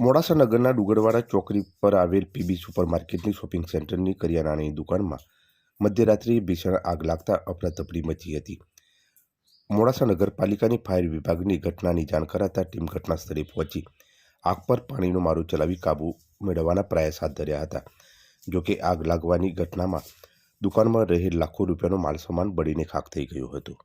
મોડાસા નગરના ડુગરવાડા ચોકડી પર આવેલ પીબી સુપરમાર્કેટની શોપિંગ સેન્ટરની કરિયાણાની દુકાનમાં મધ્યરાત્રિએ ભીષણ આગ લાગતા અફરાતફરી મચી હતી. મોડાસા નગરપાલિકાની ફાયર વિભાગની ઘટનાની જાણ કરાતા ટીમ ઘટના સ્થળે પહોંચી. આગ પર પાણીનો મારો ચલાવી કાબૂ મેળવવાના પ્રયાસ હાથ ધર્યા હતા. જોકે આગ લાગવાની ઘટનામાં દુકાનમાં રહેલ લાખો રૂપિયાનો માલસામાન બળીને ખાખ થઈ ગયો હતો.